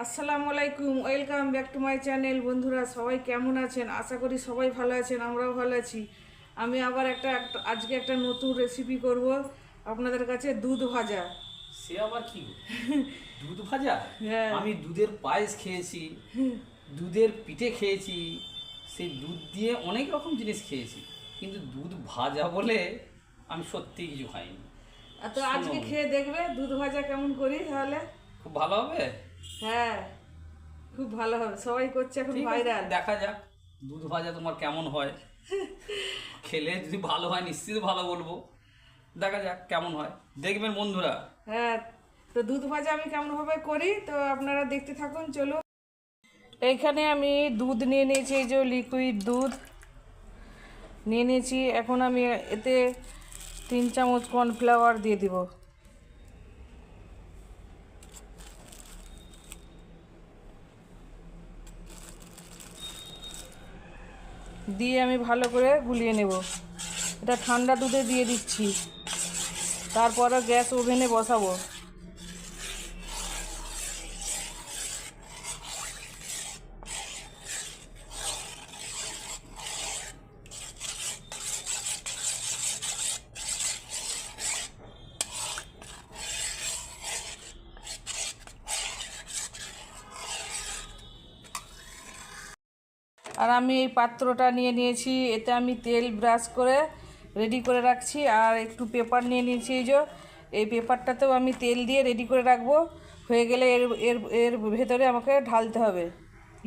আসসালামু আলাইকুম welcome back to my channel. বন্ধুরা সবাই কেমন আছেন? আশা করি সবাই ভালো আছেন আমরাও ভালো আছি। আমি আবার একটা একটা- আজকে একটা নতুন রেসিপি করব আপনাদের কাছে দুধ ভাজা। সে আবার কি দুধ ভাজা? হ্যাঁ। আমি দুধের পায়েস খেয়েছি দুধের পিঠে খেয়েছি সেই দুধ দিয়ে অনেক রকম জিনিস খেয়েছি। কিন্তু দুধ ভাজা বলে আমি সত্যি কিছু খাইনি। তো আজকে খেয়ে দেখবে দুধ ভাজা কেমন করি তাহলে। খুব ভালো হবে? হ্যাঁ খুব ভালো হবে। সবাই করছে এখন ভাইরাল দেখা যাক দুধ ভাজা তোমার কেমন হয়। খেলে যদি ভালো হয় নিশ্চিত ভালো বলব। দেখা যাক কেমন হয়। দেখবেন বন্ধুরা। হ্যাঁ তো দুধ ভাজা আমি কেমনভাবে করি তো আপনারা দেখতে থাকুন চলুন। এইখানে আমি দুধ নিয়ে নিয়েছি এই যে লিকুইড দুধ। নিয়ে নিয়েছি এখন আমি এতে তিন চামচ কর্নফ্লাওয়ার দিয়ে দিব। দিয়ে আমি ভালো করে গুলিয়ে নেব। এটা ঠান্ডা দুধে দিয়ে দিচ্ছি। তারপরে গ্যাস ওভেনে বসাবো। আর আমি এই পাত্রটা নিয়ে নিয়েছি, এতে আমি তেল ব্রাশ করে রেডি করে রাখছি আর একটু পেপার নিয়ে নিয়েছি এই যে। এই পেপারটাতেও আমি তেল দিয়ে রেডি করে রাখব। হয়ে গেলে এর এর এর ভেতরে আমাকে ঢালতে হবে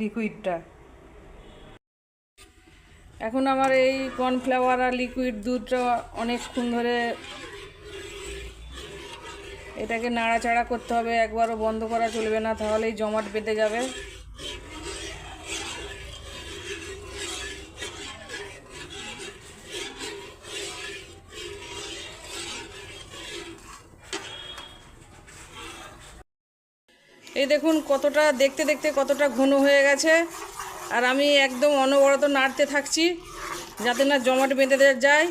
লিকুইডটা এখন আমার এই কর্নফ্লাওয়ার আর লিকুইড দুধটা অনেকক্ষণ ধরে এটাকে নাড়াচাড়া করতে হবে, একবারও বন্ধ করা চলবে না, তাহলেই জমাট বেঁধে যাবে। এই দেখুন কতটা, দেখতে দেখতে কতটা ঘন হয়ে গেছে। আর আমি একদম অনবরত নাড়তে থাকছি, যাতে না জমাট বেঁধে যায়।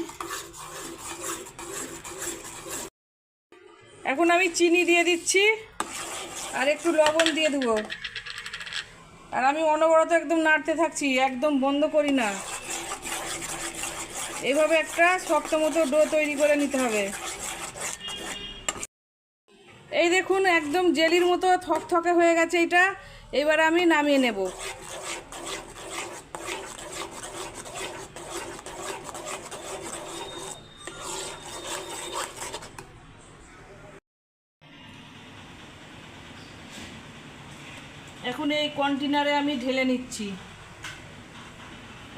এখন আমি চিনি দিয়ে দিচ্ছি, আর একটু লবণ দিয়ে দেবো। আর আমি অনবরত একদম নাড়তে থাকছি, একদম বন্ধ করি না। এইভাবে একটা শক্ত মতো ডো তৈরি করে নিতে হবে। এই দেখুন, একদম জেলির মতো থকথকে হয়ে গেছে এটা। এবার আমি নামিয়ে নেব। এখন এই কন্টেনারে আমি ঢেলে নিচ্ছি।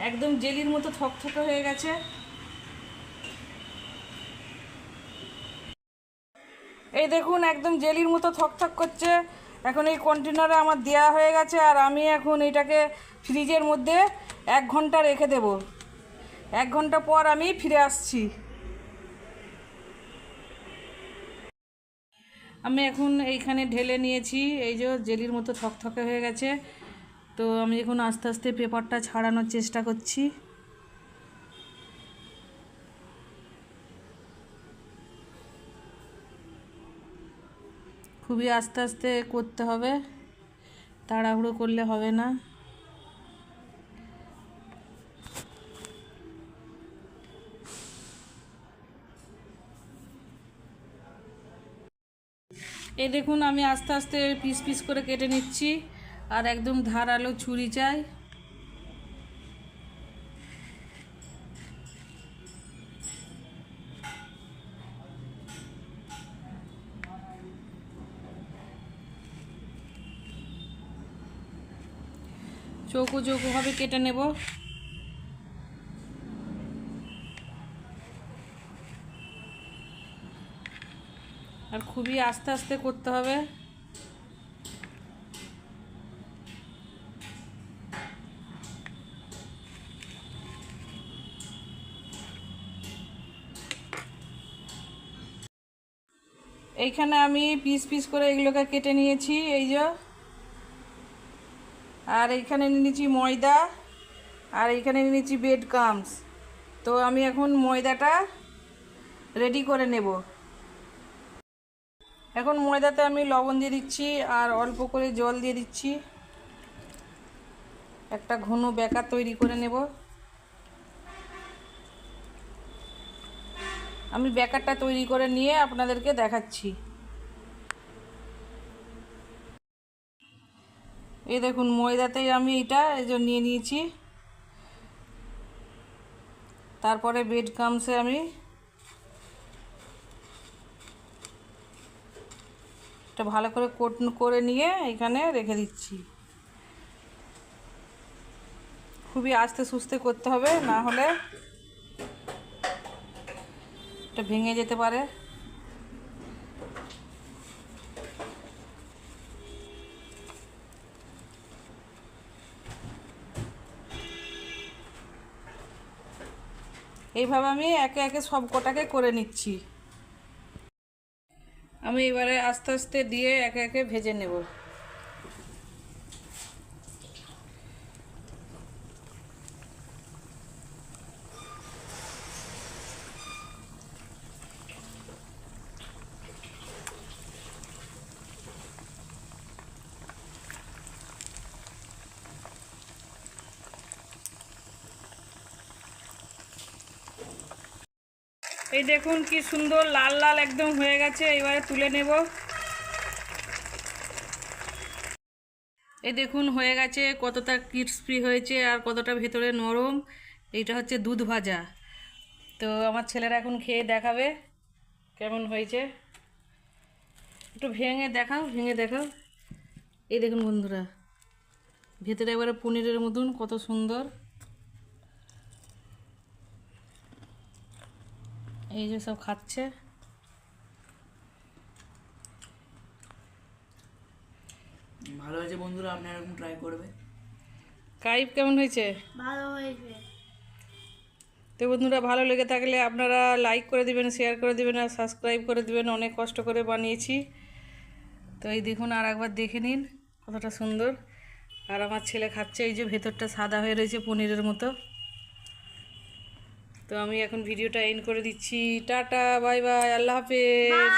একদম জেলির মতো থকথকে হয়ে গেছে। এই দেখুন, একদম জেলির মতো থকথক করছে। এখন এই কন্টেনারে আমার দেয়া হয়ে গেছে আর আমি এখন এটাকে ফ্রিজের মধ্যে এক ঘণ্টা রেখে দেব। এক ঘণ্টা পর আমি ফিরে আসছি। আমি এখন এইখানে ঢেলে নিয়েছি। এই যে জেলির মতো থকথকে হয়ে গেছে। তো আমি এখন আস্তে আস্তে পেপারটা ছাড়ানোর চেষ্টা করছি। খুবই আস্তে আস্তে করতে হবে। তাড়াহুড়ো করলে হবে না। এই দেখুন, আমি আস্তে আস্তে পিস পিস করে কেটে নিচ্ছি। আর একদম ধারালো ছুরি চাই। চৌকো চৌকোভাবে কেটে নেব। আর খুবই আস্তে আস্তে করতে হবে। এইখানে আমি পিস পিস করে এগুলোকে কেটে নিয়েছি, এই যে। আর এইখানে নিয়ে নিয়েছি ময়দা, আর এইখানে নিয়ে নিয়েছি বেড কামস তো আমি এখন ময়দাটা রেডি করে নেব। এখন ময়দাতে আমি লবণ দিয়ে দিচ্ছি আর অল্প করে জল দিয়ে দিচ্ছি। একটা ঘন বেকার তৈরি করে নেব। আমি বেকারটা তৈরি করে নিয়ে আপনাদেরকে দেখাচ্ছি। এই দেখুন ময়দাতেই আমি এটা, এই যে নিয়ে নিয়েছি। তারপরে বেড কামসে আমি এটা ভালো করে কোট করে নিয়ে এখানে রেখে দিচ্ছি। খুবই আস্তে সুস্তে করতে হবে, না হলে এটা ভেঙে যেতে পারে। এইভাবে আমি একে একে সব কটাকে করে নিচ্ছি। আমি এবারে আস্তে আস্তে দিয়ে একে একে ভেজে নেব। এই দেখুন কি সুন্দর, লাল লাল একদম হয়ে গেছে, এবারে তুলে নেব। এই দেখুন হয়ে গেছে, কতটা ক্রিস্পি হয়েছে আর কতটা ভেতরে নরম। এইটা হচ্ছে দুধ ভাজা। তো আমার ছেলেরা এখন খেয়ে দেখাবে কেমন হয়েছে। একটু ভেঙে দেখাও ভেঙে দেখাও। এই দেখুন বন্ধুরা, ভেতরে এবারে পনিরের মতন কত সুন্দর। এই যে সব খাচ্ছে। ভালো হয়েছে বন্ধুরা আপনারা এরকম ট্রাই করবে। কাইপ কেমন হয়েছে? ভালো হয়েছে। তো বন্ধুরা ভালো লেগে থাকলে আপনারা লাইক করে দিবেন শেয়ার করে দিবেন আর সাবস্ক্রাইব করে দিবেন। অনেক কষ্ট করে বানিয়েছি। তো এই দেখুন আর একবার দেখে নিন কতটা সুন্দর। আর আমার ছেলে খাচ্ছে এই যে ভেতরটা সাদা হয়ে রয়েছে পনিরের মতো। তো আমি এখন ভিডিওটা এন্ড করে দিচ্ছি। টাটা বাই বাই আল্লাহ হাফেজ।